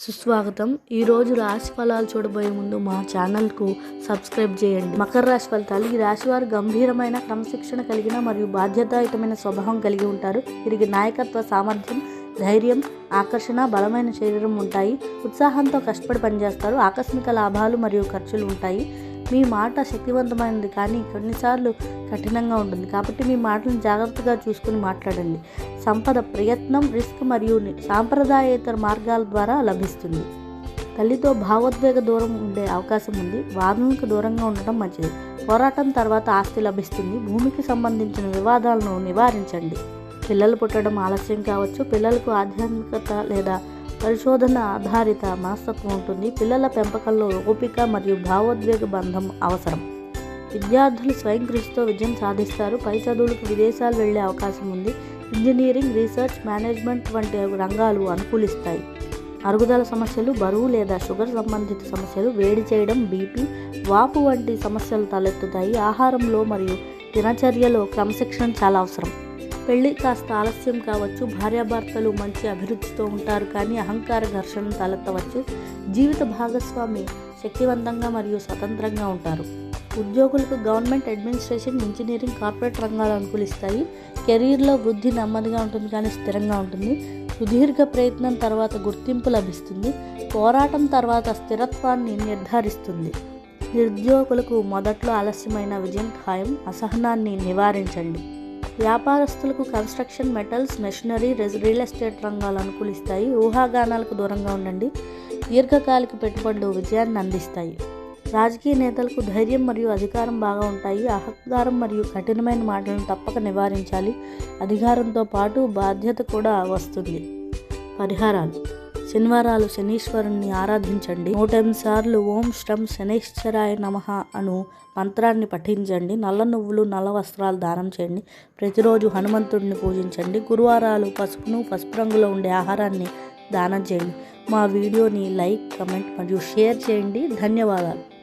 సుస్వాగతం. ఈరోజు రాశి ఫలాలు చూడబోయే ముందు మా ఛానల్కు సబ్స్క్రైబ్ చేయండి. మకర రాశి ఫలితాలు. ఈ రాశి వారు గంభీరమైన క్రమశిక్షణ కలిగిన మరియు బాధ్యతాయుతమైన స్వభావం కలిగి ఉంటారు. వీరికి నాయకత్వ సామర్థ్యం ధైర్యం ఆకర్షణ బలమైన శరీరం ఉంటాయి. ఉత్సాహంతో కష్టపడి పనిచేస్తారు. ఆకస్మిక లాభాలు మరియు ఖర్చులు ఉంటాయి. మీ మాట శక్తివంతమైనది కానీ కొన్నిసార్లు కఠినంగా ఉంటుంది. కాబట్టి మీ మాటలను జాగ్రత్తగా చూసుకుని మాట్లాడండి. సంపద ప్రయత్నం రిస్క్ మరియు సాంప్రదాయేతర మార్గాల ద్వారా లభిస్తుంది. తల్లితో భావోద్వేగ దూరం ఉండే అవకాశం ఉంది. వాదనలకు దూరంగా ఉండటం మంచిది. పోరాటం తర్వాత ఆస్తి లభిస్తుంది. భూమికి సంబంధించిన వివాదాలను నివారించండి. పిల్లలు పుట్టడం ఆలస్యం కావచ్చు. పిల్లలకు ఆధ్యాత్మికత లేదా పరిశోధన ఆధారిత మనస్తత్వం ఉంటుంది. పిల్లల పెంపకంలో ఓపిక మరియు భావోద్వేగ బంధం అవసరం. విద్యార్థులు స్వయం కృషితో విజయం సాధిస్తారు. పై చదువులకు విదేశాలు వెళ్ళే అవకాశం ఉంది. ఇంజనీరింగ్ రీసెర్చ్ మేనేజ్మెంట్ వంటి రంగాలు అనుకూలిస్తాయి. అరుగుదల సమస్యలు బరువు లేదా షుగర్ సంబంధిత సమస్యలు వేడి చేయడం బీపీ వాపు వంటి సమస్యలు తలెత్తుతాయి. ఆహారంలో మరియు దినచర్యలో క్రమశిక్షణ చాలా అవసరం. పెళ్ళి కాస్త ఆలస్యం కావచ్చు భార్యాభర్తలు మంచి అభివృద్ధితో ఉంటారు కానీ అహంకార ఘర్షణ తలెత్తవచ్చు. జీవిత భాగస్వామి శక్తివంతంగా మరియు స్వతంత్రంగా ఉంటారు. ఉద్యోగులకు గవర్నమెంట్ అడ్మినిస్ట్రేషన్ ఇంజనీరింగ్ కార్పొరేట్ రంగాలు అనుకూలిస్తాయి. కెరీర్లో వృద్ధి నెమ్మదిగా ఉంటుంది కానీ స్థిరంగా ఉంటుంది. సుదీర్ఘ ప్రయత్నం తర్వాత గుర్తింపు లభిస్తుంది. పోరాటం తర్వాత స్థిరత్వాన్ని నిర్ధారిస్తుంది. నిరుద్యోగులకు మొదట్లో ఆలస్యమైన విజయం ఖాయం అసహనాన్ని నివారించండి. వ్యాపారస్తులకు construction metals machinery real estate రంగాలు అనుకూలిస్తాయి. ఊహాగానాలకు దూరంగా ఉండండి. దీర్ఘకాలిక పెట్టుబడులు విజయాన్ని అందిస్తాయి. రాజకీయ నేతలకు ధైర్యం మరియు అధికారం బాగా ఉంటాయి. అహంకారం మరియు కఠినమైన మాటలను తప్పక నివారించాలి. అధికారంతో పాటు బాధ్యత కూడా వస్తుంది. పరిహారాలు. శనివారాలు శనీశ్వరుణ్ణి ఆరాధించండి. నూట ఎనిమిది సార్లు ఓం శ్రం శనేశ్వరాయ నమః అను మంత్రాన్ని పఠించండి. నల్ల నువ్వులు నల్ల వస్త్రాలు దానం చేయండి. ప్రతిరోజు హనుమంతుడిని పూజించండి. గురువారాలు పసుపును పసుపు రంగులో ఉండే ఆహారాన్ని దానం చేయండి. మా వీడియోని లైక్ కమెంట్ మరియు షేర్ చేయండి. ధన్యవాదాలు.